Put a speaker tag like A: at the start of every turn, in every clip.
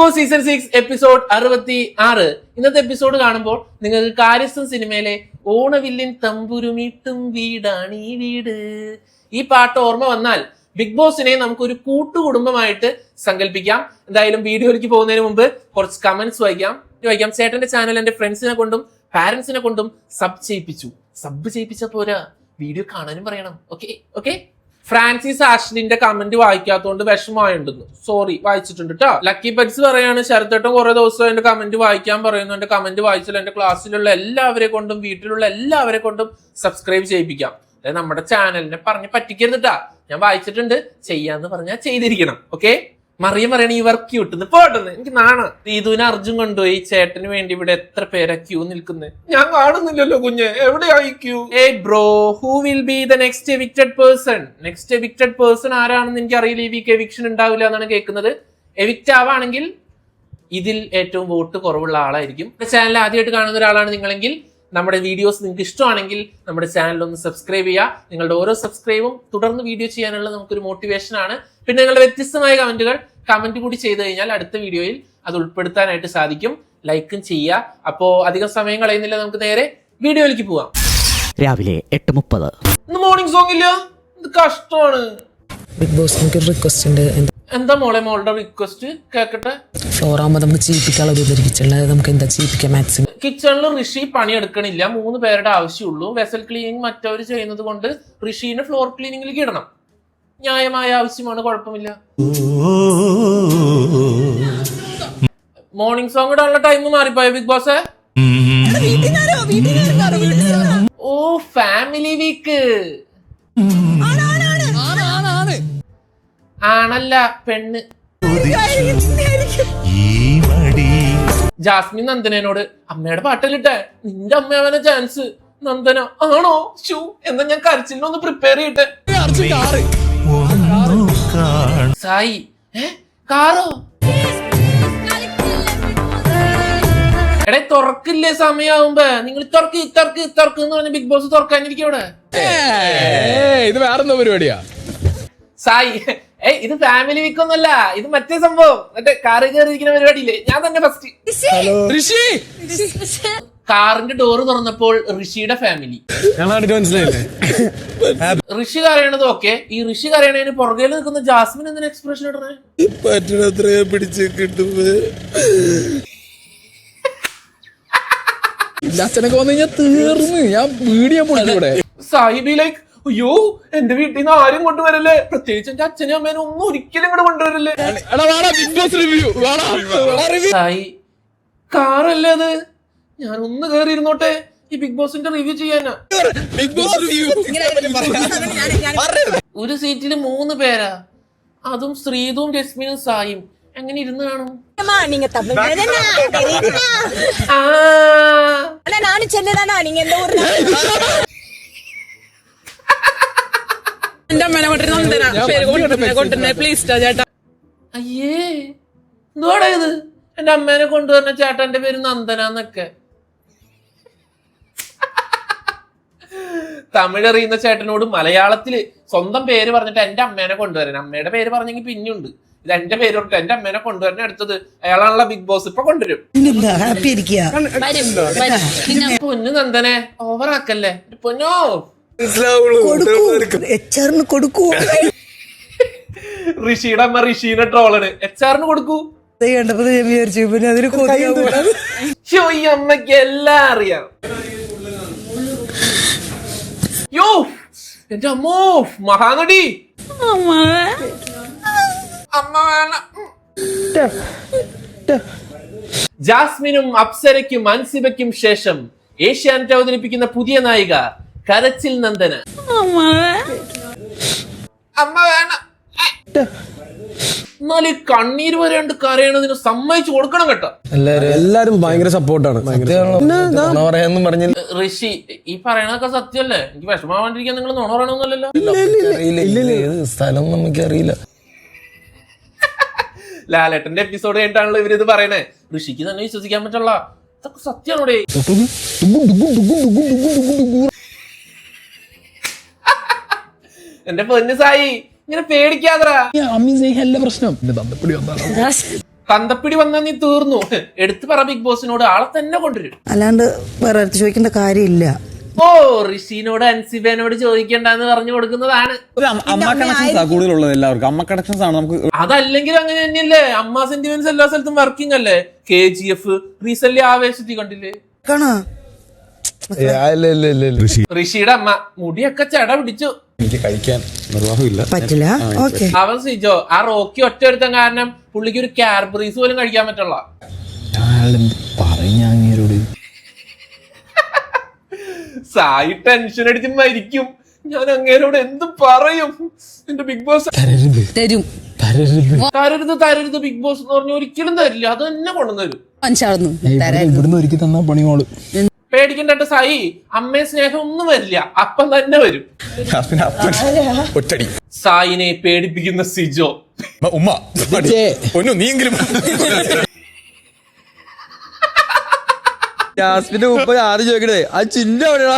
A: ഇപ്പോൾ season six episode അറുപത്തി ആറ് ഇന്നത്തെ എപ്പിസോഡ് കാണുമ്പോൾ നിങ്ങൾക്ക് കാര്യസ്ഥം സിനിമയിലെ ഓണവില്ലിൻ തമ്പുരുമീട്ടും വീടാണ് ഈ വീട്. ഈ പാട്ട് ഓർമ്മ വന്നാൽ ബിഗ് ബോസിനെ നമുക്കൊരു കൂട്ടുകുടുംബമായിട്ട് സങ്കല്പിക്കാം. എന്തായാലും വീഡിയോയിലേക്ക് പോകുന്നതിന് മുമ്പ് കുറച്ച് കമന്റ്സ് വായിക്കാം. വായിക്കാം. ചേട്ടന്റെ ചാനൽ എന്റെ ഫ്രണ്ട്സിനെ കൊണ്ടും പാരന്റ്സിനെ കൊണ്ടും സബ് ചെയ്യിപ്പിച്ചു. സബ് ചെയ്യിപ്പിച്ച പോരാ. വീഡിയോ കാണാനും പറയണം. ഓക്കെ ഓക്കെ ഫ്രാൻസിസ് ആഷ്ലിന്റെ കമന്റ് വായിക്കാത്തതുകൊണ്ട് വിഷമമായിട്ടുണ്ടെന്ന് സോറി വായിച്ചിട്ടുണ്ട് കേട്ടോ ലക്കി ബഡ്സ് പറയാണ് ശരത്തേട്ടൻ കുറെ ദിവസം എന്റെ കമന്റ് വായിക്കാൻ പറയുന്നു. എന്റെ കമന്റ് വായിച്ചാൽ എന്റെ ക്ലാസ്സിലുള്ള എല്ലാവരെ കൊണ്ടും വീട്ടിലുള്ള എല്ലാവരെ കൊണ്ടും സബ്സ്ക്രൈബ് ചെയ്യിപ്പിക്കാം. അതായത് നമ്മുടെ ചാനലിനെ പറഞ്ഞ് പറ്റിക്കരുത് കേട്ടാ ഞാൻ വായിച്ചിട്ടുണ്ട്. ചെയ്യാന്ന് പറഞ്ഞാൽ ചെയ്തിരിക്കണം. ഓക്കെ മറിയം പറയണ ഈ വർക്ക് കിട്ടുന്നു പോട്ടെന്ന്. എനിക്ക് നാണ. ദീതുവിനെ അർജുൻ കൊണ്ടുപോയി. ചേട്ടന് വേണ്ടി ഇവിടെ എത്ര പേരാ ക്യൂ നിൽക്കുന്നത് ഞാൻ കാണുന്നില്ലല്ലോ കുഞ്ഞ്. എവിടെയായി Q A bro who will be the next evicted person next evicted person ആരാണെന്ന് എനിക്ക് അറിയില്ല ഈ വീക്ക് എവിക്ഷൻ ഉണ്ടാവില്ല എന്നാണ് കേൾക്കുന്നത്. എവിക്റ്റ് ആവാണെങ്കിൽ ഇതിൽ ഏറ്റവും വോട്ട് കുറവുള്ള ആളായിരിക്കും. ചാനൽ ആദ്യമായിട്ട് കാണുന്ന ഒരാളാണ് നിങ്ങളെങ്കിൽ നമ്മുടെ വീഡിയോസ് നിങ്ങൾക്ക് ഇഷ്ടമാണെങ്കിൽ നമ്മുടെ ചാനൽ ഒന്ന് സബ്സ്ക്രൈബ് ചെയ്യുക. നിങ്ങളുടെ ഓരോ സബ്സ്ക്രൈബും തുടർന്ന് വീഡിയോ ചെയ്യാനുള്ള നമുക്കൊരു മോട്ടിവേഷൻ ആണ്. പിന്നെ നിങ്ങളുടെ വ്യത്യസ്തമായ കമന്റുകൾ കമന്റ് കൂടി ചെയ്തു കഴിഞ്ഞാൽ അടുത്ത വീഡിയോയിൽ അത് ഉൾപ്പെടുത്താനായിട്ട് സാധിക്കും. ലൈക്കും ചെയ്യുക. അപ്പോ അധികം സമയം കളയുന്നില്ല. നമുക്ക് നേരെ വീഡിയോയിലേക്ക് പോവാം.
B: രാവിലെ എട്ട് മുപ്പത്.
A: മോർണിംഗ് സോങ് ഇല്ല. ഇത് കഷ്ടമാണ്.
C: ബിഗ് ബോസ് എനിക്ക് റിക്വസ്റ്റ് ഉണ്ട്. എന്താ
A: മോളെ മോളുടെ റിക്വസ്റ്റ് കേക്കട്ടെ.
C: ഫ്ലോർ ആകുമ്പോൾ നമുക്ക് ചെയ്യിപ്പിക്കാനുള്ള ഒരു നമുക്ക് എന്താ ചെയ്യിപ്പിക്കാം മാക്സിമം
A: കിച്ചണിൽ ഋഷി പണിയെടുക്കണില്ല. മൂന്ന് പേരുടെ ആവശ്യമുള്ളൂ. വെസൽ ക്ലീനിങ് മറ്റവർ ചെയ്യുന്നത് കൊണ്ട് ഋഷീനെ ഫ്ലോർ ക്ലീനിങ്ങിലേക്ക് ഇടണം. ന്യായമായ ആവശ്യമാണ്. കുഴപ്പമില്ല. മോർണിംഗ് സോങ് ഇടാനുള്ള ടൈം മാറിപ്പോയ ബിഗ് ബോസ് ഓ ഫാമിലി വീക്ക് ആണല്ല പെണ്ണ്. ജാസ്മിൻ നന്ദനോട് അമ്മയുടെ പാട്ടല്ലിട്ടെ നിന്റെ അമ്മയാവാന ചാൻസ് നന്ദന ആണോ? ഷൂ എന്നാ ഞാൻ കരച്ചിലിനൊന്ന് പ്രിപ്പയർ ചെയ്യട്ടെ. സായി ഏ കാറോ? എടേ തുറക്കില്ലേ സമയാവുമ്പോ? നിങ്ങൾ തുറക്ക് തുറക്ക് തുറക്ക് എന്ന് പറഞ്ഞ ബിഗ് ബോസ് തുറക്കാനിരിക്കും ഇവിടെ
D: ഇത് വേറെന്തോ പരിപാടിയാ?
A: സായി ഏയ് ഇത് ഫാമിലി വീക്ക് ഒന്നല്ല ഇത് മറ്റേ സംഭവം. മറ്റേ കാറ് കയറിയിരിക്കുന്ന പരിപാടിയില്ലേ? ഞാൻ തന്നെ ഫസ്റ്റ്
D: ഋഷി.
A: കാറിന്റെ ഡോറ് തുറന്നപ്പോൾ ഋഷിയുടെ ഫാമിലി ഋഷി കരയണത് ഓക്കെ ഈ ഋഷി കരയണതിന് പുറകെ നിൽക്കുന്ന ജാസ്മിൻ എന്തിനാ എക്സ്പ്രഷൻ ഇടണേ?
D: പിടിച്ച് കിട്ടുമ്പോ. അച്ഛനൊക്കെ വന്നു കഴിഞ്ഞാൽ തീർന്ന്. ഞാൻ
A: സാഹിബി ലൈക്ക് അയ്യോ എന്റെ വീട്ടിൽ നിന്ന് ആരും കൊണ്ടുവരല്ലേ പ്രത്യേകിച്ച് എന്റെ അച്ഛനും അമ്മേനും ഒന്നും ഒരിക്കലും ഇങ്ങോട്ട് കൊണ്ടുവരല്ലേ
D: എടാ വാടാ ബിഗ് ബോസ് റിവ്യൂ വാടാ വാടാ റിവ്യൂ
A: സായി കാറല്ലേ അത് ഞാൻ ഒന്ന് കയറി ഇരുന്നോട്ടെ ഈ ബിഗ് ബോസിന്റെ റിവ്യൂ ചെയ്യാനാ
D: ബിഗ് ബോസ് റിവ്യൂ
A: ഒരു സീറ്റിൽ മൂന്ന് പേരാ അതും ശ്രീതും രശ്മിനും സായും എങ്ങനെ ഇരുന്ന് കാണും
E: அம்மா, நீங்க தமிழ் അമ്മനെ നന്ദന
A: അയ്യേ എന്തുവാടാ ഇത്? എന്റെ അമ്മേനെ കൊണ്ടുവന്ന ചേട്ടന്റെ പേര് നന്ദനന്നൊക്കെ. തമിഴ് അറിയുന്ന ചേട്ടനോട് മലയാളത്തിൽ സ്വന്തം പേര് പറഞ്ഞിട്ട് എന്റെ അമ്മേനെ കൊണ്ടുവരാൻ അമ്മയുടെ പേര് പറഞ്ഞെങ്കിൽ പിന്നെയുണ്ട്. ഇത് എന്റെ പേര് പറഞ്ഞിട്ട് എന്റെ അമ്മേനെ കൊണ്ടുവരാൻ അടുത്തത് അയാളാണല്ലോ ബിഗ് ബോസ് ഇപ്പൊ കൊണ്ടുവരും. പൊന്നു നന്ദനെ ഓവറാക്കല്ലേ പൊന്നോ?
F: എച്ച് ആറിന് കൊടുക്കൂ.
A: ഋഷിയുടെ അമ്മ ഋഷീനെ ട്രോളാണ്. എച്ച് ആറിന് കൊടുക്കൂ.
F: കണ്ടപ്പോ ഞാൻ വിചാരിച്ചു പിന്നെ അതിന്.
A: യോ ഈ അമ്മയ്ക്ക് എല്ലാം അറിയാം. യോ എന്റെ അമ്മോ മഹാനടി. അമ്മ. വേണം. ജാസ്മിനും അപ്സരയ്ക്കും അൻസിബയ്ക്കും ശേഷം ഏഷ്യാനെറ്റ് അവതരിപ്പിക്കുന്ന പുതിയ നായിക കരച്ചിൽ നന്ദന. അമ്മ. വേണം. എന്നാൽ ഈ കണ്ണീര് വരെയുണ്ട് കരയണതിന് സമ്മതിച്ചു കൊടുക്കണം കേട്ടോ.
D: എല്ലാരും ഭയങ്കര സപ്പോർട്ടാണ്. പറയാന്നും പറഞ്ഞ
A: ഋഷി ഈ പറയണതൊക്കെ സത്യമല്ലേ? എനിക്ക് വിഷമാവാണ്ടിരിക്കാൻ നിങ്ങൾ നുണ പറയണമെന്നല്ലോ
D: അറിയില്ല സ്ഥലം നമുക്കറിയില്ല
A: ലാലേട്ടന്റെ എപ്പിസോഡ് കഴിഞ്ഞിട്ടാണല്ലോ ഇവരിത് പറയണേ. ഋഷിക്ക് തന്നെ വിശ്വസിക്കാൻ പറ്റുള്ള ഇതൊക്കെ സത്യമാണോടെ എന്റെ പൊന്നു സായി ഇങ്ങനെ
D: പേടിക്കാതെ പ്രശ്നം?
A: തന്തപ്പിടി വന്നാ നീ തീർന്നു. എടുത്തു പറ ബിഗ് ബോസിനോട് ആളെ തന്നെ കൊണ്ടുവരും.
F: അല്ലാണ്ട് വേറെ അടുത്ത് ചോദിക്കേണ്ട കാര്യമില്ല.
A: ഓ ഋഷിനോട് അൻസിബേനോട് ചോദിക്കണ്ടെന്ന് പറഞ്ഞു കൊടുക്കുന്നതാണ്.
G: അമ്മ- അമ്മ കണക്ഷൻസ് കൂടുതലുള്ളത് എല്ലാവർക്കും. അമ്മ കണക്ഷൻസ് ആണ് നമുക്ക്
A: അതല്ലെങ്കിൽ അങ്ങനെ തന്നെയല്ലേ? അമ്മ സെന്റിമെന്റ്സ് എല്ലാ സ്ഥലത്തും വർക്കിംഗ് അല്ലേ? കെ ജി എഫ് റീസെന്റ് ആവേശത്തി കണ്ടില്ലേ? ഋഷിയുടെ അമ്മ മുടിയൊക്കെ ചട പിടിച്ചു.
G: എനിക്ക് കഴിക്കാൻ നിർവാഹമില്ല.
F: പറ്റില്ല? ഓക്കെ.
A: അവൻ സിജോ ആ റോക്കി ഒറ്റ ഒരുത്തൻ കാരണം പുള്ളിക്ക് ഒരു കാർബറീസ് പോലും കഴിക്കാൻ പറ്റുള്ള
G: പറഞ്ഞ അങ്ങേരോട്?
A: സായി ടെൻഷൻ അടിച്ച് മരിക്കും. ഞാൻ അങ്ങേരോട് എന്ത് പറയും? എന്റെ ബിഗ് ബോസ് തരരുത്.
H: തരും.
A: തരരുത്. തരരുത് ബിഗ് ബോസ് എന്ന് പറഞ്ഞ ഒരിക്കലും തരില്ല. അത് തന്നെ കൊണ്ടുവന്നു
H: തരും.
G: ഇവിടുന്ന് ഒരുക്കി തന്ന പണിമോൾ.
A: പേടിക്കണ്ട സായി. അമ്മയെ സ്നേഹം ഒന്നും വരില്ല. അപ്പം തന്നെ വരും.
G: ഒറ്റടി.
A: സായിനെ പേടിപ്പിക്കുന്ന സിജോ.
G: ഉമ്മ ഒന്നു നീയെങ്കിലും.
D: ജാസ്മിന്റെ ഉപ്പ ആര് ചോദിക്കണേ ആ ചിന്ന എവിടെയാ?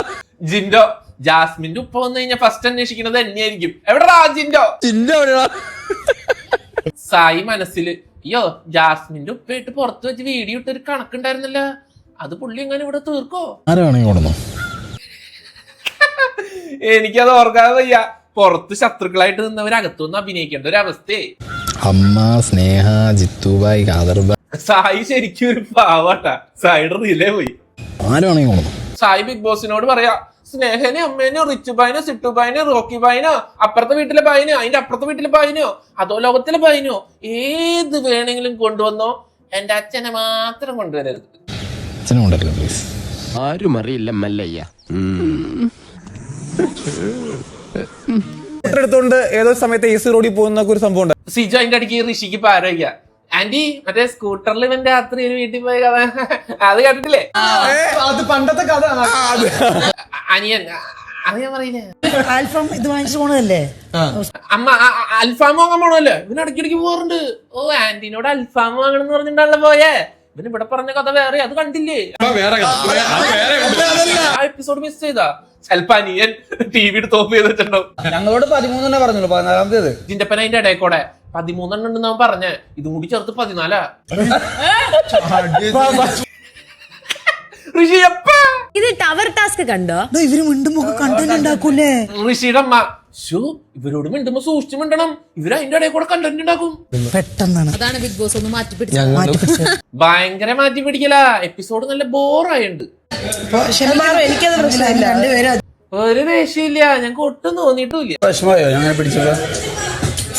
A: ജിൻഡോ ജാസ്മിന്റെ ഉപ്പ വന്നു കഴിഞ്ഞാൽ ഫസ്റ്റ് അന്വേഷിക്കുന്നത് എന്നെയായിരിക്കും എവിടെടാ ജിൻഡോ?
D: ചിന്ന എവിടെയാ?
A: സായി മനസ്സിൽ അയ്യോ ജാസ്മിന്റെ ഉപ്പയിട്ട് പുറത്ത് വെച്ച് വീഡിയോ ഇട്ടൊരു കണക്കുണ്ടായിരുന്നല്ല. അത് പുള്ളി എങ്ങനെ ഇവിടെ തീർക്കോ? എനിക്കത് ഓർക്കാതെ വയ്യ. പുറത്ത് ശത്രുക്കളായിട്ട് നിന്നവർ അകത്തുനിന്ന് അഭിനയിക്കേണ്ട ഒരു അവസ്ഥയെ.
G: അമ്മ സ്നേഹ ജിത്തുബായ് കാദർബായ്
A: സായി ശരിക്കും ഒരു പാവാട്ടാ. സായിയുടെ റീലേ പോയി. സായി ബിഗ് ബോസിനോട് പറയാ സ്നേഹനെ അമ്മേനോ റിച്ചു ബായിനോ സിട്ടു ബായിനോ റോക്കി ബായിനോ അപ്പുറത്തെ വീട്ടിലെ ബായിനോ അതിന്റെ അപ്പുറത്തെ വീട്ടിലെ ബായിനോ അതോ ലോകത്തിലെ ബായിനോ ഏത് വേണമെങ്കിലും കൊണ്ടുവന്നോ എന്റെ അച്ഛനെ മാത്രം കൊണ്ടുവരരുത്.
G: അച്ഛനെ ഉണ്ടല്ലോ പ്ലീസ്
I: ആരും അറിയില്ല മല്ലയ്യ.
G: എടുത്തോണ്ട് ഏതോ സമയത്ത് എ സി റോഡിൽ പോകുന്ന ഒരു സംഭവം ഉണ്ട്.
A: സിജോ അതിന്റെ അടിക്ക് ഋഷിക്ക് പാരോയ്ക്ക. ആന്റി മറ്റേ സ്കൂട്ടറിൽ ഇവന്റെ രാത്രി ഒരു വീട്ടിൽ പോയ കഥ. അത് കേട്ടിട്ടില്ലേ?
G: അത് പണ്ടത്തെ കഥ.
A: അനിയൻ അത് ഞാൻ പറയില്ലേ?
F: ആൽഫം ഇത് വാങ്ങിച്ചു പോണതല്ലേ?
A: അമ്മ അൽഫാം വാങ്ങാൻ പോണല്ലേ ഇവനടക്കിടക്ക് ഇടയ്ക്കിടയ്ക്ക് പോറുണ്ട് ഓ ആന്റിനോട് അൽഫാം വാങ്ങണം എന്ന് പറഞ്ഞിട്ടുണ്ടല്ലോ പോയേ. ഇവൻ ഇവിടെ പറഞ്ഞ കഥ വേറെ അത് കണ്ടില്ലേ? ആ എപ്പിസോഡ് മിസ് ചെയ്താ? ചെലപ്പോ അനിയൻ ടി വി എടുത്ത് ചെയ്തിട്ടുണ്ടോ ചെയ്ത് വെച്ചിട്ടുണ്ടാവും
G: ഞങ്ങളോട് പതിമൂന്നെണ്ണ പറഞ്ഞുള്ളൂ പതിനാലാമത്തേത്
A: ജിന്റപ്പന അതിന്റെ ഇടയിൽ കൂടെ പതിമൂന്നെണ്ണം ഉണ്ടെന്ന് അവൻ പറഞ്ഞ. ഇതും കൂടി ചേർത്ത് പതിനാലാ. ഋഷി എപ്പാ?
E: ഇത് ടവർ ടാസ്ക് കണ്ടോ?
F: ഇവർ വീണ്ടും കണ്ടന്റ് ഉണ്ടാക്കൂലേ?
A: ഋഷിയുടെ അമ്മ. ഷോ ഇവരോട് മിണ്ടുമ്പോ സൂക്ഷിച്ചു മിണ്ടണം. ഇവർ അതിന്റെ ഇടയിൽ കൂടെ കണ്ടന്റ് ഉണ്ടാക്കും.
F: പെട്ടെന്നാണ്.
H: അതാണ് ബിഗ് ബോസ് ഒന്ന് മാറ്റി പിടിച്ചത്.
A: ഭയങ്കര മാറ്റി പിടിക്കല. എപ്പിസോഡ് നല്ല ബോറായുണ്ട്.
F: അപ്പൊ ക്ഷമിക്കണം, എനിക്കത് പ്രശ്നമില്ല. രണ്ടുപേരും
A: ഒരു ദേഷ്യമില്ല. ഞങ്ങൾക്ക് ഒട്ടും തോന്നിയിട്ടില്ല.
D: ഞാൻ പിടിച്ചത്.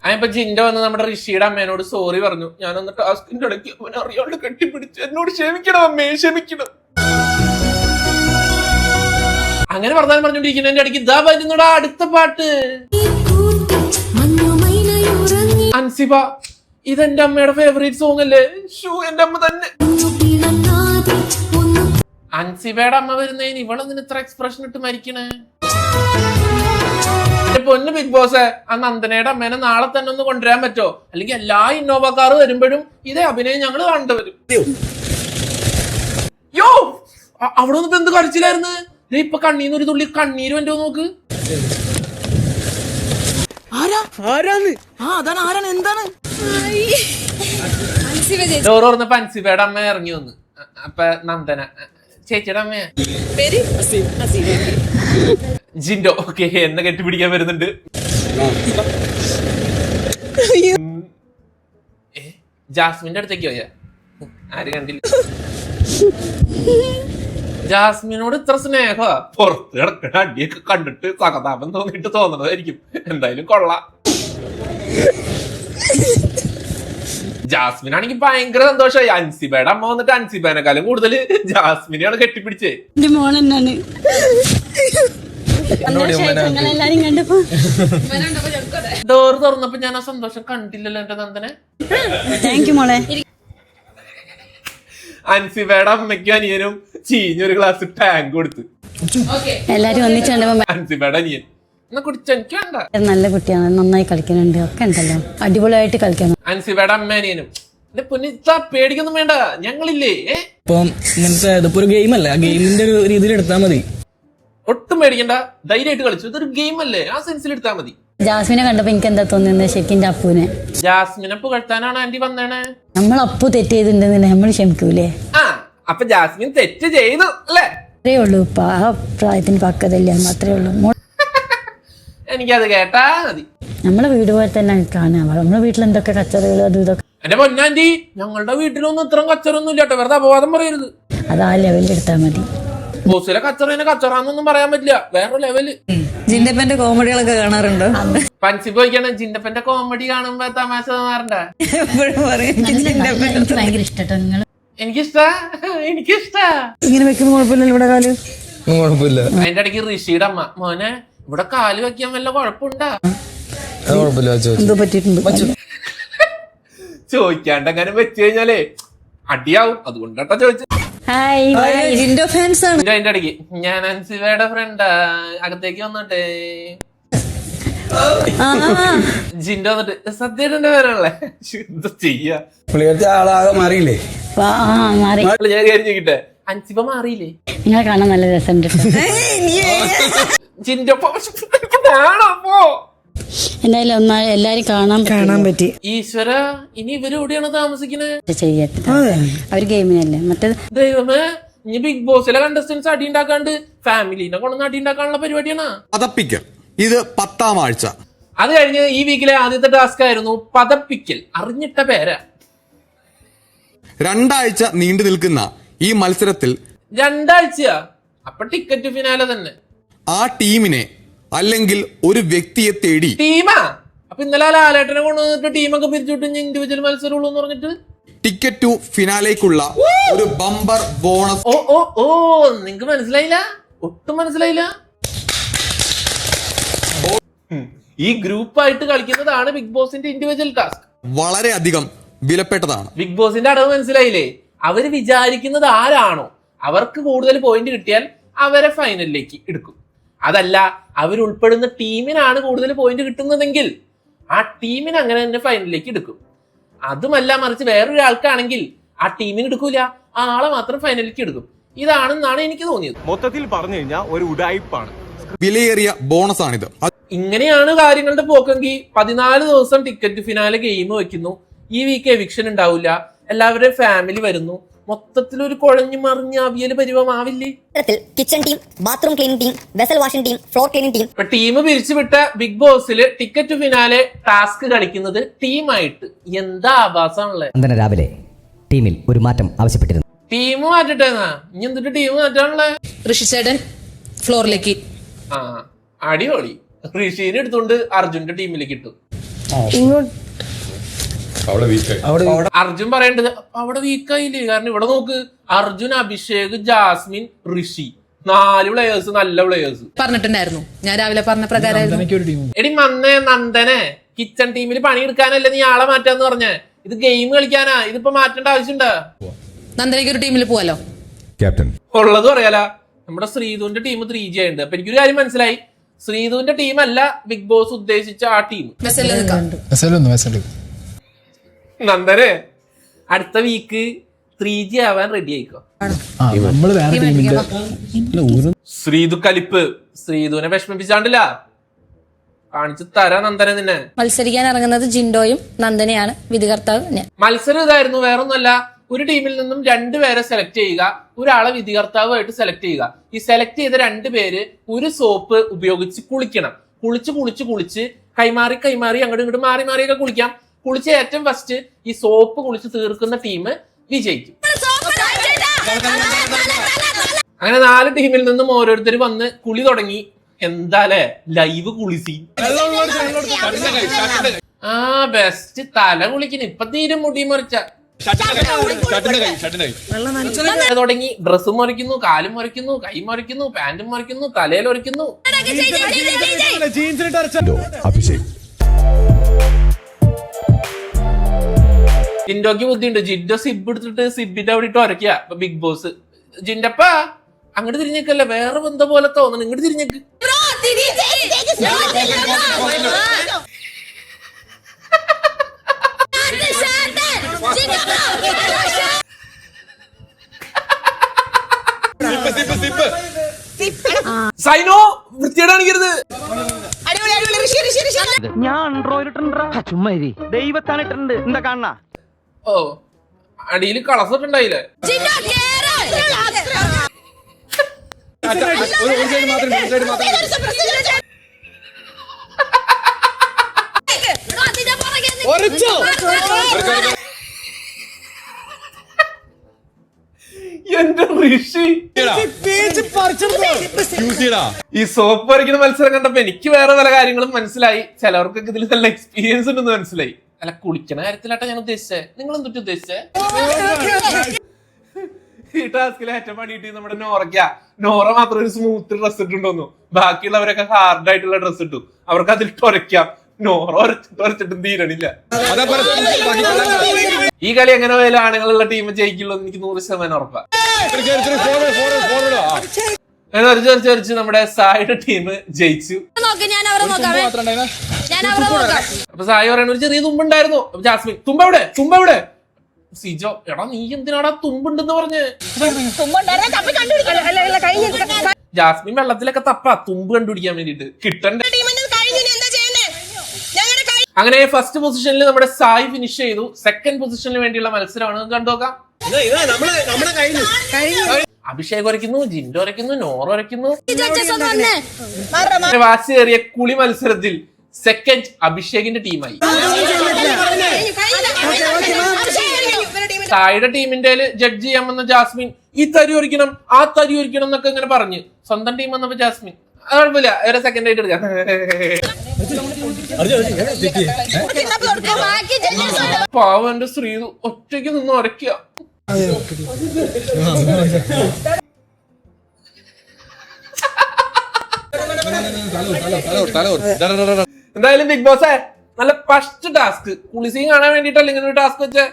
A: അതിപ്പോ ജിൻഡ വന്ന് നമ്മുടെ ഋഷിയുടെ അമ്മേനോട് സോറി പറഞ്ഞു. ഞാനൊന്ന് ടാസ്കിന്റെ ഇടയ്ക്ക് അവനെ അറിയാണ്ട് കെട്ടിപ്പിടിച്ചു. എന്നോട് ക്ഷമിക്കണം അമ്മേ ക്ഷമിക്കണം. അങ്ങനെ പറഞ്ഞാൽ പറഞ്ഞോണ്ടിരിക്കുന്നതിന്റെ ഇടയ്ക്ക് ഇതാ വരുന്നടാ അടുത്ത പാട്ട്. അൻസിബ ഇതെന്റെ അമ്മയുടെ ഫേവറേറ്റ് സോങ് അല്ലേ? ഷൂ എന്റെ അമ്മ തന്നെ. അൻസിബയുടെ അമ്മ വരുന്നതിന് ഇവളെന്തിന് ഇത്ര എക്സ്പ്രഷൻ ഇട്ട് മരിക്കണേ? എന്റെ പൊന്ന് ബിഗ് ബോസ് ആ നന്ദനയുടെ അമ്മേനെ നാളെ തന്നെ ഒന്ന് കൊണ്ടുവരാൻ പറ്റോ? അല്ലെങ്കിൽ എല്ലാ ഇന്നോവ കാറ് വരുമ്പോഴും ഇതേ അഭിനയം ഞങ്ങൾ കണ്ടുവരും യോ അവിടെ ഒന്നും എന്ത് കരച്ചിലായിരുന്നു? ദേ ഇപ്പൊ കണ്ണീന്ന് ഒരു തുള്ളി കണ്ണീര് വേണ്ടോ നോക്ക്. ഡോർ തുറന്നപ്പോ അൻസിബയുടെ അമ്മ ഇറങ്ങി വന്ന്. അപ്പൊ നന്ദന. ചേച്ചിയുടെ അമ്മയാ? ജിൻഡോ. ഓക്കെ എന്നെ കെട്ടിപ്പിടിക്കാൻ വരുന്നുണ്ട്. ജാസ്മിന്റെ അടുത്തേക്ക് പോയാ? ആര് കണ്ടില്ല? ജാസ്മിനോട് ഇത്ര സ്നേഹ. പുറത്ത് കിടക്കണ അടിയൊക്കെ കണ്ടിട്ട് സഹതാപം തോന്നിയിട്ട് തോന്നണതായിരിക്കും എന്തായാലും കൊള്ളാം. ജാസ്മിൻ ആണെങ്കിൽ ഭയങ്കര സന്തോഷമായി. അൻസിബയുടെ അമ്മ വന്നിട്ട് അൻസിബേനെക്കാളും കൂടുതൽ ജാസ്മിനെയാണ് കെട്ടിപ്പിടിച്ചേ.
J: എന്റെ മോൾ എന്നാണ്? എല്ലാരും കണ്ടപ്പോ.
A: ഡോർ തുറന്നപ്പോ ഞാൻ ആ സന്തോഷം കണ്ടില്ലല്ലോ എന്റെ നന്ദനെ.
J: താങ്ക് യു മോളെ.
A: അൻസിബയുടെ അമ്മയ്ക്കും അനിയനും ചീഞ്ഞൊരു ഗ്ലാസ് ടാങ്ക് കൊടുത്ത്.
J: എല്ലാരും ഒന്നിച്ച് കണ്ടപ്പോ
A: അൻസിബയുടെ അനിയൻ. എന്നാ കുടിച്ച എനിക്ക് വേണ്ട.
J: നല്ല കുട്ടിയാണ് നന്നായി കളിക്കുന്നുണ്ട് ഒക്കെ ഉണ്ടല്ലോ. അടിപൊളിയായിട്ട് കളിക്കണം
A: അൻസിബയുടെ അമ്മ അനിയനും. എന്റെ പേടിക്കൊന്നും വേണ്ട. ഞങ്ങളില്ലേ
D: ഇപ്പം ഇങ്ങനത്തെ ഇതിപ്പോ ഒരു ഗെയിം അല്ലേ? ഗെയിമിന്റെ ഒരു രീതിയിൽ എടുത്താൽ മതി.
A: ഒട്ടും പേടിക്കണ്ട. ധൈര്യമായിട്ട് കളിച്ചു. ഇതൊരു ഗെയിം അല്ലേ? ആ സെൻസിൽ എടുത്താൽ മതി.
J: ജാസ്മിനെ കണ്ടപ്പോ എനിക്ക് എന്താ തോന്നുന്നത് ശരിക്കും എന്റെ അപ്പുവിനെ.
A: ജാസ്മിനെ പുകഴ്ത്താനാണ് ആന്റി വന്നേ
J: നമ്മൾ അപ്പു തെറ്റ് ചെയ്തിട്ടുണ്ടെന്നില്ല നമ്മൾ ക്ഷമിക്കൂലേ?
A: ആ അപ്പൊ ജാസ്മിൻ തെറ്റ് ചെയ്തു അല്ലേ?
J: അത്രേ ഉള്ളൂ ഇപ്പൊ ആ പ്രായത്തിന് പക്കതല്ല അത്രേ ഉള്ളൂ. മോ-
A: എനിക്കത് കേട്ടാ മതി.
J: നമ്മളെ വീട് പോലെ തന്നെ കാണാം നമ്മളെ വീട്ടിൽ എന്തൊക്കെ കച്ചറകൾ അതും ഇതൊക്കെ
A: എന്റെ പൊന്നാന്റി ഞങ്ങളുടെ വീട്ടിലൊന്നും ഇത്രയും കച്ചറൊന്നും ഇല്ല കേട്ടോ വെറുതെ അപവാദം പറയരുത്.
J: അത് ആ ലെവലിൽ എടുത്താൽ മതി.
A: ബോസിലെ കച്ചറേനെ കച്ചറാന്നൊന്നും പറയാൻ പറ്റില്ല. വേറെ ലെവൽ
F: ജിന്റപ്പന്റെ കോമഡികളൊക്കെ കാണാറുണ്ടോ?
A: പൻസിപ്പ് പോയിക്കാണ് ജിൻഡപ്പന്റെ കോമഡി കാണുമ്പോ തമാശ തോന്നാറുണ്ട?
F: എപ്പോഴും പറയും
J: എനിക്ക് ഭയങ്കര ഇഷ്ടട്ടോ നിങ്ങൾ
A: എനിക്കിഷ്ടാ. എനിക്കിഷ്ടാ.
F: ഇങ്ങനെ വെക്കുന്ന കുഴപ്പമില്ലല്ലോ ഇവിടെ കാൽ?
D: കുഴപ്പമില്ല.
A: അതിന്റെ ഇടയ്ക്ക് ഋഷിയുടെ അമ്മ മോനെ ഇവിടെ കാൽ വെക്കാൻ വല്ല കുഴപ്പമുണ്ടാ?
F: എന്തോ പറ്റിയിട്ടുണ്ട്.
A: ചോദിക്കാണ്ട് അങ്ങനെ വെച്ച് കഴിഞ്ഞാലേ അടിയാവും. അതുകൊണ്ടാട്ടാ ചോദിച്ചത്.
F: ജിൻഡോ ഫാൻസ് ആണ്
A: ഇതിന്റെ അതിന്റെ ഇടയ്ക്ക് ഞാൻ അൻസിബയുടെ ഫ്രണ്ടാ അകത്തേക്ക് വന്നോട്ടെ ജിന്റെ വന്നിട്ട് സത്യന്റെ പേരല്ലേ എന്താ ചെയ്യാ
D: പുള്ളിയടുത്ത് ആളാകെ മാറിയില്ലേ
J: ആ മാറി
A: അല്ല, ഞാൻ കാര്യം ചോദിക്കട്ടെ അൻസിബ മാറിയില്ലേ
J: നിങ്ങളെ കാണാൻ നല്ല രസമുണ്ട്
A: ഒപ്പം എനിക്ക് അപ്പോ
J: എന്തായാലും ഒന്നാ എല്ലാരും കാണാൻ
F: കാണാൻ പറ്റി.
A: ഈശ്വര ഇനി ഇവർ എവിടെയാണ് താമസിക്കുന്നത്
J: ചെയ്യട്ടെ. അവർ ഗെയിമിനല്ലേ. മറ്റേത്
A: ദൈവമേ ഇനി ബിഗ് ബോസിലെ കണ്ടസ്റ്റൻസ് അടി ഉണ്ടാക്കാണ്ട് ഫാമിലിനെ കൊണ്ടൊന്ന് അടി ഉണ്ടാക്കാനുള്ള പരിപാടിയാണ്.
G: പതപ്പിക്കൽ. ഇത് പത്താം ആഴ്ച.
A: അത് കഴിഞ്ഞ് ഈ വീക്കിലെ ആദ്യത്തെ ടാസ്ക് ആയിരുന്നു പതപ്പിക്കൽ. അറിഞ്ഞിട്ട പേരാ.
G: രണ്ടാഴ്ച നീണ്ടു നിൽക്കുന്ന ഈ മത്സരത്തിൽ
A: രണ്ടാഴ്ച അപ്പൊ ടിക്കറ്റ് ഫിനാലെ തന്നെ.
G: ആ ടീമിനെ അല്ലെങ്കിൽ ഒരു വ്യക്തിയെ തേടി.
A: ടീമാ? അപ്പൊ ഇന്നലെ ലാലേട്ടനെ കൊണ്ടുവന്നിട്ട് ടീമൊക്കെ പിരിച്ചുവിട്ട് ഇൻഡിവിജ്വൽ മത്സരമുള്ളൂ എന്ന് പറഞ്ഞിട്ട്?
G: ടിക്കറ്റ് ടു ഫിനാലേക്കുള്ള ഒരു ബമ്പർ ബോണസ്
A: ഓ ഓ ഓ നിങ്ങക്ക് മനസ്സിലായില്ല? ഒട്ടും മനസ്സിലായില്ല. ഈ ഗ്രൂപ്പായിട്ട് കളിക്കുന്നതാണ് ബിഗ് ബോസിന്റെ ഇൻഡിവിജ്വൽ ടാസ്ക്
G: വളരെ അധികം വിലപ്പെട്ടതാണ്.
A: ബിഗ് ബോസിന്റെ അടവ് മനസ്സിലായില്ലേ? അവർ വിചാരിക്കുന്നത് ആരാണോ? അവർക്ക് കൂടുതൽ പോയിന്റ് കിട്ടിയാൽ അവരെ ഫൈനലിലേക്ക് എടുക്കും. അതല്ല അവരുൾപ്പെടുന്ന ടീമിനാണ് കൂടുതൽ പോയിന്റ് കിട്ടുന്നതെങ്കിൽ ആ ടീമിന് അങ്ങനെ തന്നെ ഫൈനലിലേക്ക് എടുക്കും. അതുമല്ല മറിച്ച് വേറൊരാൾക്കാണെങ്കിൽ ആ ടീമിന് എടുക്കൂല. ആ ആളെ മാത്രം ഫൈനലിലേക്ക് എടുക്കും. ഇതാണെന്നാണ് എനിക്ക് തോന്നിയത്.
K: മൊത്തത്തിൽ പറഞ്ഞു കഴിഞ്ഞാൽ ഒരു ഉടായ്പാണ്.
G: വിലയേറിയ ബോണസ് ആണിത്
A: ഇങ്ങനെയാണ് കാര്യങ്ങളുടെ പോക്കെങ്കിൽ പതിനാല് ദിവസം ടിക്കറ്റ് ഫിനാലെ ഗെയിം വെക്കുന്നു ഈ വീക്ക് എവിക്ഷൻ ഉണ്ടാവില്ല. എല്ലാവരുടെയും ഫാമിലി വരുന്നു. മൊത്തത്തിൽ ഒരു കുഴഞ്ഞു മറിഞ്ഞ പരിവം പരിവമാവില്ലേ?
E: Kitchen team bathroom cleaning team vessel washing team floor cleaning team
A: ഇപ്പൊ ടീം പിരിച്ചുവിട്ട ബിഗ് ബോസിൽ ടിക്കറ്റ് ഫിനാലെ ടാസ്ക് കളിക്കുന്നത് ടീമായിട്ട് എന്താ ആഭാസമാണല്ലേ
B: രാവിലെ ടീമിൽ ഒരു മാറ്റം ആവശ്യപ്പെട്ടിരുന്നു.
A: ടീം മാറ്റട്ടേന്നാ ഇനി എന്തിട്ട് ടീം മാറ്റാണല്ലേ
H: ചേടൻ ഫ്ലോറിലേക്ക്.
A: ആ അടിപൊളി. ഋഷീനെ എടുത്തുകൊണ്ട് അർജുന്റെ ടീമിലേക്ക് ഇട്ടു
D: അവിടെ
A: അർജുൻ പറയേണ്ടത് അവിടെ വീക്കായില്ലേ കാരണം ഇവിടെ നോക്ക് അർജുൻ അഭിഷേക് ജാസ്മിൻ ഋഷി. നാല് പ്ലേയേഴ്സ് നല്ല പ്ലേയേഴ്സ്
H: പറഞ്ഞിട്ടുണ്ടായിരുന്നു. ഞാൻ രാവിലെ പറഞ്ഞ
D: പ്രകാരം
A: എടി മന്നേ നന്ദനെ കിച്ചൺ ടീമിൽ പണിയെടുക്കാനല്ലേ നീ ആളെ മാറ്റാന്ന് പറഞ്ഞേ? ഇത് ഗെയിം കളിക്കാനാ. ഇതിപ്പോ മാറ്റേണ്ട ആവശ്യമുണ്ടോ.
H: നന്ദനയ്ക്ക് ഒരു ടീമിൽ പോവാലോ?
K: ക്യാപ്റ്റൻ
A: ഉള്ളത് പറയാല നമ്മുടെ ശ്രീധുവിന്റെ ടീം ത്രീ ജി ഉണ്ട്. അപ്പൊ എനിക്കൊരു കാര്യം മനസ്സിലായി. ശ്രീധുവിന്റെ ടീമല്ല അല്ല ബിഗ് ബോസ് ഉദ്ദേശിച്ച ആ ടീം നന്ദനെ അടുത്ത വീക്ക് ത്രീ ജി ആവാൻ റെഡി ആയിക്കോ?
D: ശ്രീതു വേറെ ടീമിന്റെ
A: ശ്രീധു കലിപ്പ് ശ്രീതുവിനെ വിഷമിപ്പിച്ചാണ്ടില്ല. കാണിച്ചു തരാ നന്ദനെ നിന്നെ.
E: മത്സരിക്കാൻ ഇറങ്ങുന്നത് ജിൻഡോയും നന്ദനയാണ് വിധികർത്താവ് ഞാൻ.
A: മത്സരം ഇതായിരുന്നു വേറൊന്നുമല്ല. ഒരു ടീമിൽ നിന്നും രണ്ടുപേരെ സെലക്ട് ചെയ്യുക ഒരാളെ വിധികർത്താവുമായിട്ട് സെലക്ട് ചെയ്യുക. ഈ സെലക്ട് ചെയ്ത രണ്ടുപേര് ഒരു സോപ്പ് ഉപയോഗിച്ച് കുളിക്കണം. കുളിച്ച് കുളിച്ച് കുളിച്ച് കൈമാറി കൈമാറി അങ്ങോട്ടും ഇങ്ങോട്ടും മാറി മാറിയൊക്കെ കുളിക്കാം. കുളിച്ച് ഏറ്റവും ഫസ്റ്റ് ഈ സോപ്പ് കുളിച്ച് തീർക്കുന്ന ടീം വിജയിക്കും. അങ്ങനെ നാല് ടീമിൽ നിന്നും ഓരോരുത്തർ വന്ന് കുളി തുടങ്ങി. എന്താലേ ലൈവ് കുളിസി. ആ ബെസ്റ്റ് തല കുളിക്കുന്നു. ഇപ്പൊ തീരെ മുടി മറിച്ച. തുടങ്ങി. ഡ്രസ്സും മറിക്കുന്നു കാലും മറിക്കുന്നു കൈ മറിക്കുന്നു പാന്റും മറിക്കുന്നു തലയിൽ ഒരയ്ക്കുന്നു
K: അഭിഷേക്
A: ജിൻഡോക്ക് ബുദ്ധിയുണ്ട്. ജിൻഡോ സിബ് എടുത്തിട്ട് സിബിന്റെ അവിടെ ഇട്ട് ഉരക്കുക ബിഗ് ബോസ് ജിൻഡപ്പ അങ്ങോട്ട് തിരിഞ്ഞേക്കല്ല വേറെ ബന്ധം പോലെ തോന്നണം. ഇങ്ങോട്ട് തിരിഞ്ഞേക്ക് സൈനോ വൃത്തിയോട് കാണിക്കരുത്.
I: ഞാൻ ആൻഡ്രോയിഡ് ഇട്ടുണ്ടാ ചുമ്മാ ദൈവത്താണ് ഇട്ടിട്ടുണ്ട് എന്താ കാണണ
A: ഓ അടിയിൽ കളസിട്ടുണ്ടായില്ലേ എന്റെ ഋഷി. ഈ സോപ്പ് വരയ്ക്കുന്ന മത്സരം കണ്ടപ്പോ എനിക്ക് വേറെ പല കാര്യങ്ങളും മനസ്സിലായി. ചിലവർക്കൊക്കെ ഇതിൽ നല്ല എക്സ്പീരിയൻസ് ഉണ്ടെന്ന് മനസ്സിലായി. അല്ല കുളിക്കണ കാര്യത്തിലാട്ടാ ഞാൻ ഉദ്ദേശിച്ചത് നിങ്ങൾ എന്തൊട്ട് ഉദ്ദേശിച്ചേ? ഈ ടാസ്കിൽ ഏറ്റവും പണിയിട്ട് നമ്മുടെ നോറയ്ക്ക. നോറ മാത്രം ഒരു സ്മൂത്ത് ഡ്രസ് ഇട്ടുണ്ടോന്നു. ബാക്കിയുള്ളവരൊക്കെ ഹാർഡ് ആയിട്ടുള്ള ഡ്രസ് ഇട്ടു. അവർക്ക് അതിൽ ഒരയ്ക്കാം നോറ ഒരച്ചിട്ട് ഒരച്ചിട്ടും തീരണില്ല. ഈ കളി എങ്ങനെ പോയാലും ആണുങ്ങളുള്ള ടീം ജയിക്കുള്ളൂ എനിക്ക് നൂറ് ശതമാനം ഉറപ്പാ. അങ്ങനെ വരച്ച് വരച്ച് വരച്ച് നമ്മുടെ സായിയുടെ ടീം ജയിച്ചു.
H: ഞാൻ അവരെ നോക്കാം ഞാൻ അവരെ നോക്കാം.
A: അപ്പൊ സായി പറയണ ഒരു ചെറിയ തുമ്പുണ്ടായിരുന്നു. അപ്പൊ ജാസ്മിൻ തുമ്പ എവിടെ? തുമ്പ എവിടെ? സിജോ എടാ നീ എന്തിനാടാ തുമ്പുണ്ടെന്ന് പറഞ്ഞ്? ജാസ്മിൻ വെള്ളത്തിലൊക്കെ തപ്പ. തുമ്പ് കണ്ടുപിടിക്കാൻ വേണ്ടിട്ട് കിട്ടണ്ടേ? അങ്ങനെ ഫസ്റ്റ് പൊസിഷനിൽ നമ്മുടെ സായി ഫിനിഷ് ചെയ്തു. സെക്കൻഡ് പൊസിഷനിൽ വേണ്ടിയുള്ള മത്സരമാണ്. നമുക്ക് കണ്ടുനോക്കാം അഭിഷേക് ഉരയ്ക്കുന്നു ജിൻഡോ ഉരയ്ക്കുന്നു നോറ ഉരയ്ക്കുന്നു വാശി കയറിയ കുളി മത്സരത്തിൽ സെക്കൻഡ് അഭിഷേകിന്റെ ടീമായി സായിയുടെ ടീമിന്റെ ജഡ്ജ് ചെയ്യാൻ വന്ന ജാസ്മിൻ ഈ തരി ഒരിക്കണം ആ തരി ഒരിക്കണം എന്നൊക്കെ ഇങ്ങനെ പറഞ്ഞ് സ്വന്തം ടീം വന്നപ്പോ ജാസ്മിൻ അത് കുഴപ്പമില്ല ഒരു സെക്കൻഡ് ആയിട്ട് എടുക്കാം പാവന്റെ സ്ത്രീ ഒറ്റയ്ക്ക് നിന്ന് ഉരയ്ക്കുക എന്തായാലും ബിഗ് ബോസേ നല്ല ഫസ്റ്റ് ടാസ്ക് കുളിസിയും കാണാൻ വേണ്ടിട്ടല്ലേ ഇങ്ങനെ ഒരു ടാസ്ക് വെച്ചേ?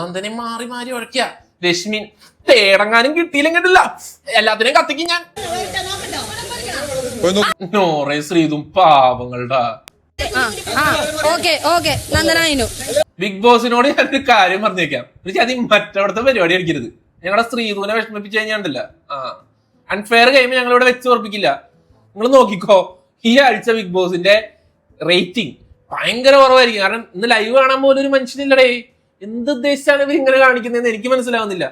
A: നന്ദനെ മാറി മാറി ഉഴക്കിയ. രശ്മിൻ തേടങ്ങാനും കിട്ടിയില്ലെങ്കിൽ കിട്ടില്ല എല്ലാത്തിനെയും കത്തിക്കും ഞാൻ. നോറേ ശ്രീതും പാവങ്ങളുടെ.
H: Okay okay. നന്ദനായിനു.
A: ബിഗ് ബോസിനോട് ഞാനൊരു കാര്യം പറഞ്ഞേക്കാം. എനിക്ക് അത് മറ്റവിടുത്തെ പരിപാടി അടിക്കരുത് ഞങ്ങളുടെ സ്ത്രീധുവിനെ വിഷമിപ്പിച്ച് കഴിഞ്ഞാണ്ടല്ല ആ. അൺഫെയർ ഗെയിം ഞങ്ങൾ ഇവിടെ വെച്ച് ഓർപ്പിക്കില്ല നിങ്ങൾ നോക്കിക്കോ ഈ ആഴ്ച ബിഗ് ബോസിന്റെ റേറ്റിംഗ് ഭയങ്കര കുറവായിരിക്കും. കാരണം ഇന്ന് ലൈവ് കാണാൻ പോലും ഒരു മനുഷ്യനില്ലടേ. എന്ത് ഉദ്ദേശിച്ചാണ് ഇവർ ഇങ്ങനെ കാണിക്കുന്നതെന്ന് എനിക്ക് മനസ്സിലാവുന്നില്ല.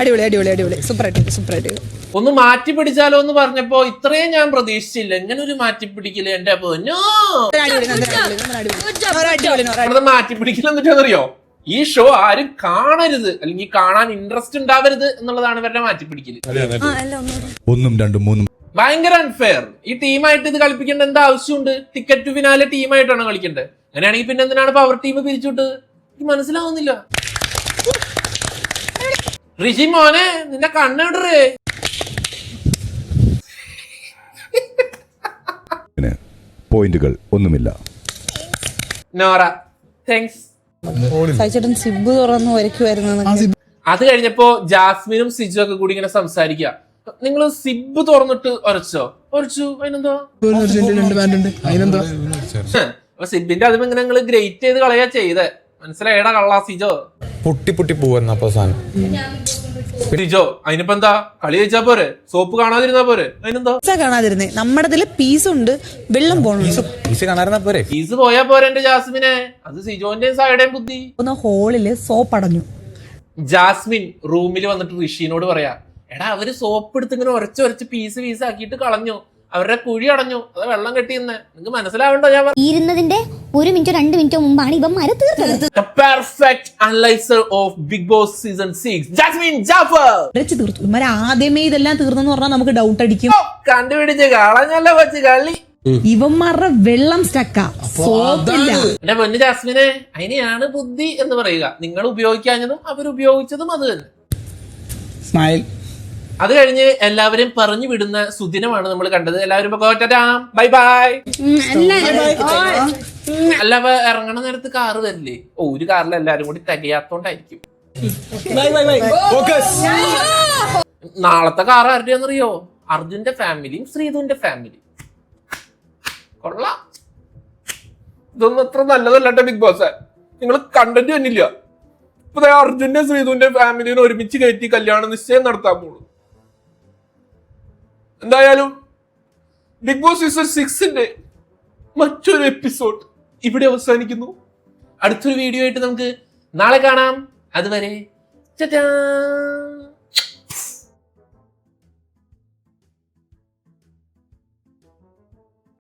F: അടിപൊളി അടിപൊളി അടിപൊളി. സൂപ്പർ ആയിട്ട്
A: ഒന്ന് മാറ്റി പിടിച്ചാലോ എന്ന് പറഞ്ഞപ്പോ ഇത്രയും ഞാൻ പ്രതീക്ഷിച്ചില്ല. എങ്ങനെ ഒരു മാറ്റി പിടിക്കൽ എന്റെ പൊന്നോ മാറ്റി പിടിക്കൽ എന്നിട്ടറിയോ ഈ ഷോ ആരും കാണരുത്. അല്ലെങ്കിൽ കാണാൻ ഇൻട്രസ്റ്റ് ഉണ്ടാവരുത് എന്നുള്ളതാണ് ഇവരുടെ മാറ്റി പിടിക്കൽ
K: ഒന്നും രണ്ടും മൂന്നും.
A: ഭയങ്കര അൺഫെയർ ഈ ടീമായിട്ട് ഇത് കളിപ്പിക്കേണ്ട എന്താ ആവശ്യമുണ്ട്? ടിക്കറ്റ് ടു ഫിനാലെ ടീമായിട്ടാണ് കളിക്കേണ്ടത്? അങ്ങനെയാണെങ്കിൽ പിന്നെ എന്തിനാണ് പവർ ടീം പിരിച്ചുവിട്ടത്? മനസ്സിലാവുന്നില്ല. ഋഷി മോനെ നിന്റെ കണ്ണിടറ്.
K: പോയിന്റുകൾ ഒന്നുമില്ല.
A: നോറ താങ്ക്സ്
F: സഹിച്ചേട്ടൻ സിബ് തുറന്ന് വരയ്ക്കുമായിരുന്നു
A: അത് കഴിഞ്ഞപ്പോ ജാസ്മിനും സിജു ഒക്കെ കൂടി ഇങ്ങനെ സംസാരിക്കുക നിങ്ങൾ സിബ് തുറന്നിട്ട് ഒരച്ചോ ഉരച്ചു അതിനെന്തോ? സിബിന്റെ അതും ഇങ്ങനെ നിങ്ങൾ ഗ്രേറ്റ് ചെയ്ത് കളയാ ചെയ്തേ. മനസ്സിലായടാ കള്ളാ സിജോ.
D: പൊട്ടി പൊട്ടി പോവുന്ന
A: സിജോ അതിനിപ്പോ എന്താ? കളി കഴിച്ചാ പോരെ? സോപ്പ് കാണാതിരുന്നാ പോരെ? അതിനെന്താ?
F: കാണാതിരുന്നേ. നമ്മുടെ ഇതിൽ പീസ് ഉണ്ട് വെള്ളം
D: പോണു പോരെ?
A: ഫീസ് പോയാ പോരെ എന്റെ ജാസ്മിനെ? അത് സിജോന്റെ സായുടെയും ബുദ്ധി.
F: ഹോളിൽ സോപ്പ് അടഞ്ഞു.
A: ജാസ്മിൻ റൂമിൽ വന്നിട്ട് ഋഷിനോട് പറയാ എടാ അവർ സോപ്പ് എടുത്ത് ഇങ്ങനെ ഉരച്ച് ഉരച്ച് പീസ് പീസ് ആക്കിയിട്ട് കളഞ്ഞു. അവരുടെ കുഴി അടഞ്ഞു. അത് വെള്ളം കെട്ടിയെന്ന് നിങ്ങക്ക് മനസ്സിലാവണ്ടോ ഞാൻ
E: തീരുന്നതിന്റെ ഒരു മിനിറ്റോ രണ്ട് മിനിറ്റോ മുമ്പാണ് ഇവന്മാരെ തീർത്തത്.
A: The perfect analyzer of Big Boss season 6, Jasmine Jaffer.
F: വരച്ച് തീർത്തു. ഇവന്മാരെ ആദ്യമേ ഇതെല്ലാം തീർന്നെന്ന് പറഞ്ഞാൽ നമുക്ക് ഡൗട്ട് അടിക്കും.
A: കണ്ടുപിടിച്ച് കളഞ്ഞല്ലോ കൊച്ചു കളി.
F: ഇവന്മാരുടെ വെള്ളം സ്റ്റക്കാ സോപ്പില്ല
A: എന്റെ പൊന്ന് ജാസ്മിനെ അതിനെയാണ് ബുദ്ധി എന്ന് പറയുക. നിങ്ങൾ ഉപയോഗിക്കാഞ്ഞതും അവരുപയോഗിച്ചതും അത് തന്നെ.
D: സ്മൈൽ
A: അത് കഴിഞ്ഞ് എല്ലാവരും പറഞ്ഞു വിടുന്ന സുദിനമാണ് നമ്മൾ കണ്ടത്. എല്ലാവരും ബൈ ബൈ അല്ല അപ്പൊ ഇറങ്ങണ നേരത്ത് കാറ് വരില്ലേ? ഓ ഒരു കാറിൽ എല്ലാരും കൂടി തികയാത്തോണ്ടായിരിക്കും നാളത്തെ കാർ ആരുടെയാണെന്നറിയോ? അർജുന്റെ ഫാമിലിയും ശ്രീധുവിന്റെ ഫാമിലിയും കൊള്ള. ഇതൊന്നും അത്ര നല്ലതല്ല ബിഗ് ബോസ്. നിങ്ങൾ കണ്ടന്റ് തന്നില്ല ഇപ്പൊ ദേ അർജുന്റെ ശ്രീധുവിന്റെ ഫാമിലിനെ ഒരുമിച്ച് കയറ്റി കല്യാണം നിശ്ചയം നടത്താൻ പോകുന്നു എന്തായാലും ബിഗ് ബോസ് സീസൺ സിക്സിന്റെ മറ്റൊരു എപ്പിസോഡ് ഇവിടെ അവസാനിക്കുന്നു. അടുത്തൊരു വീഡിയോ ആയിട്ട് നമുക്ക് നാളെ കാണാം. അതുവരെ ചറ്റാ